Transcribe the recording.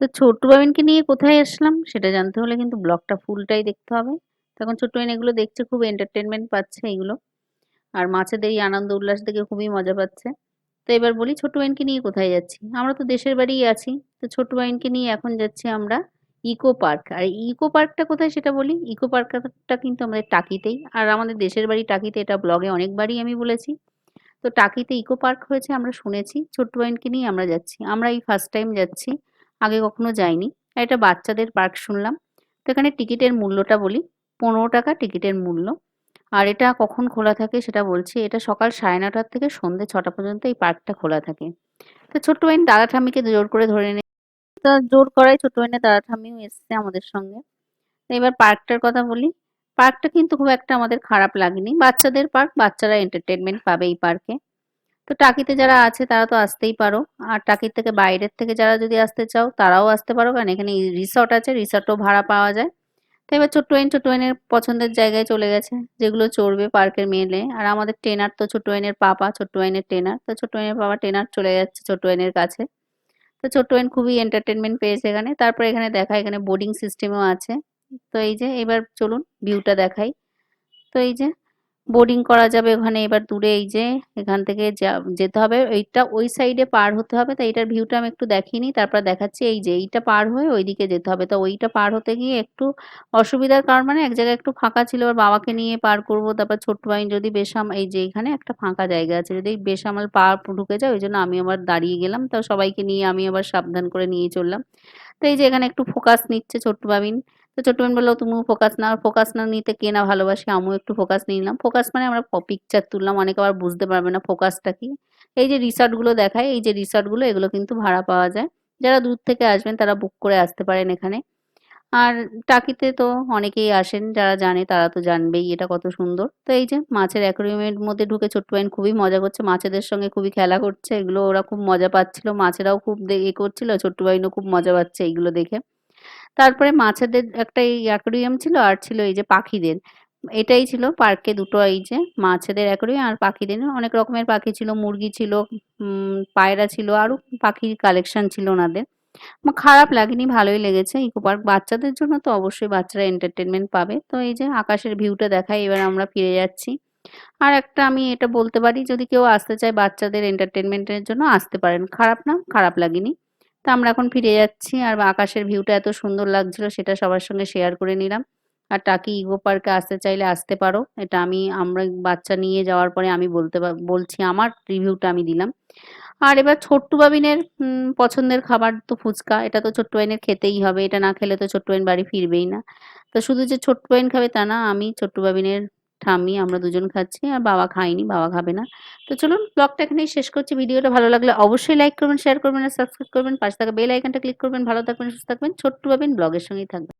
তো ছোট্ট বাবিনকে নিয়ে কোথায় আসলাম সেটা জানতে হলে কিন্তু ব্লগটা ফুলটাই দেখতে হবে। তখন ছোট্ট বাবিন এগুলো দেখছে, খুব এন্টারটেনমেন্ট পাচ্ছে এগুলো। আর মাছেদের এই আনন্দ উল্লাস দেখে খুবই মজা পাচ্ছে। তো এবার বলি ছোট্ট বাবিনকে নিয়ে কোথায় যাচ্ছি? আমরা তো দেশের বাড়িই আছি। তো ছোট্ট বাবিনকে নিয়ে এখন যাচ্ছি আমরা ইকো পার্ক। আর ইকো পার্কটা কোথায় সেটা বলি? ইকো পার্কটা কিন্তু আমাদের টাকিতেই। আর আমাদের দেশের বাড়ি টাকিতে, এটা ব্লগে অনেকবারই আমি বলেছি। তো টাকিতে ইকো পার্ক হয়েছে, আমরা শুনেছি। ছোট্ট বাবিনকে নিয়ে আমরা যাচ্ছি। আমরা এই ফার্স্ট টাইম যাচ্ছি। আগে কখনো যাইনি। আর এটা বাচ্চাদের পার্ক শুনলাম। তো এখানে টিকিটের মূল্যটা বলি, পনেরো টাকা টিকিটের মূল্য। আর এটা কখন খোলা থাকে সেটা বলছি, এটা সকাল সাড়ে নটার থেকে সন্ধ্যে ছটা পর্যন্ত এই পার্কটা খোলা থাকে। তো ছোট্ট বাইন দাদা ঠাম্মিকে জোর করে ধরে নিয়ে তা জোর করাই ছোট্ট বাইনের দাদা ঠাম্মিও এসছে আমাদের সঙ্গে। তো এবার পার্কটার কথা বলি, পার্কটা কিন্তু খুব একটা আমাদের খারাপ লাগেনি। বাচ্চাদের পার্ক, বাচ্চারা এন্টারটেনমেন্ট পাবে এই পার্কে। তো টাকিতে যারা আছে, তারা তো আসতেই পারো। আর টাকির থেকে বাইরের থেকে যারা যদি আসতে চাও, তারাও আসতে পারো। কারণ এখানে রিসর্ট আছে রিসর্টও ভাড়া পাওয়া যায়। তো এবার ছোট্ট ওয়াইন ছোট্ট ওয়াইনের পছন্দের জায়গায় চলে গেছে, যেগুলো চড়বে পার্কের মেলে আর আমাদের ট্রেনার তো ছোট্ট ওয়াইনের পাপা ছোট্ট ওয়াইনের ট্রেনার। তো ছোট্ট ওয়াইনের পাপা ট্রেনার চলে যাচ্ছে ছোট্ট ওয়াইনের কাছে। তো ছোট্ট ওয়াইন খুবই এন্টারটেনমেন্ট পেয়েছে এখানে। তারপরে এখানে দেখা, এখানে বোর্ডিং সিস্টেমও আছে। তো এই যে, এবার চলুন ভিউটা দেখাই। তো এই যে বোর্ডিং করা যাবে ওখানে। এবার দূরে এই যে এখান থেকে যেতে হবে। এইটা ওই সাইডে পার হতে হবে। তাই এটার ভিউটা আমি একটু দেখিনি। তারপর দেখাচ্ছি এই যে এইটা পার হয়ে ওইদিকে যেতে হবে। তো ওইটা পার হতে গিয়ে একটু অসুবিধার কারণ মানে এক জায়গায় একটু ফাঁকা ছিল। আর বাবাকে নিয়ে পার করব। তারপর ছোট্ট বাইন যদি বেসাম এই যে এখানে একটা ফাঁকা জায়গা আছে। যদি বেসামাল পা ঢুকে যায়, ওই জন্য আমি আবার দাঁড়িয়ে গেলাম। তো সবাইকে নিয়ে আমি আবার সাবধান করে নিয়ে চললাম। তো এই যে এখানে একটু ফোকাস নিচ্ছে ছোট্ট বাবিন তো ছোট্ট বোন বলল তুমিও ফোকাস নাও ফোকাস না নিতে কে না ভালোবাসি? আমিও একটু ফোকাস নিয়ে নিলাম। ফোকাস মানে আমরা পিকচার তুললাম, অনেকে আবার বুঝতে পারবে না ফোকাসটা কি। এই যে রিসর্টগুলো দেখায়, এই যে রিসর্টগুলো এগুলো কিন্তু ভাড়া পাওয়া যায়। যারা দূর থেকে আসবেন, তারা বুক করে আসতে পারেন এখানে। আর টাকিতে তো অনেকেই আসেন, যারা জানে তারা তো জানবেই এটা কত সুন্দর। তো এই যে মাছের অ্যাকোরিয়ামের মধ্যে ঢুকে ছোট্ট বাইন খুবই মজা করছে, মাছেদের সঙ্গে খুবই খেলা করছে, এগুলো ওরা খুব মজা পাচ্ছিল, মাছেরাও খুব এ করছিল, ছোট্ট বাইনও খুব মজা পাচ্ছে এইগুলো দেখে। তারপরে মাছেদের একটা এই অ্যাকোরিয়াম ছিল আর ছিল এই যে পাখিদের। এটাই ছিল পার্কে দুটো এই যে মাছেদের অ্যাকোরিয়াম আর পাখিদের। অনেক রকমের পাখি ছিল, মুরগি ছিল পায়রা ছিল, আরও পাখির কালেকশন ছিল ওনাদের। খারাপ লাগেনি, ভালোই লেগেছে। ইকো পার্ক বাচ্চাদের জন্য তো অবশ্যই বাচ্চারা এন্টারটেনমেন্ট পাবে। তো এই যে আকাশের ভিউটা দেখাই, এবার আমরা ফিরে যাচ্ছি। আর একটা আমি এটা বলতে পারি, যদি কেউ আসতে চায় বাচ্চাদের এন্টারটেনমেন্টের জন্য, আসতে পারেন। খারাপ না, খারাপ লাগেনি। তো আমরা এখন ফিরে যাচ্ছি আর আকাশের ভিউটা এত সুন্দর লাগছিল সেটা সবার সঙ্গে শেয়ার করে নিলাম। আর টাকি ইগো পার্কে আসতে চাইলে আসতে পারো। এটা আমি, আমরা বাচ্চা নিয়ে যাওয়ার পরে আমি বলতে বলছি আমার রিভিউটা আমি দিলাম। আর এবার ছোট্ট বাবিনের পছন্দের খাবার তো ফুচকা। এটা তো ছোট্ট বাইনের খেতেই হবে। এটা না খেলে তো ছোট্ট বাইন বাড়ি ফিরবেই না। তো শুধু যে ছোট্ট বাইন খাবে তা না, আমি ছোট্ট বাবিনের ঠাম্মি আমরা দুজন খাচ্ছি আর বাবা খাইনি বাবা খাবে না। তো চলুন ব্লগটা এখানেই শেষ করছি। ভিডিওটা ভালো লাগলে অবশ্যই লাইক করবেন শেয়ার করবেন আর সাবস্ক্রাইব করবেন। পাশে থাকা বেল আইকনটা ক্লিক করবেন। ভালো থাকবেন, সুস্থ থাকবেন। ছোট্ট পাবেন ব্লগের সঙ্গেই থাকবেন।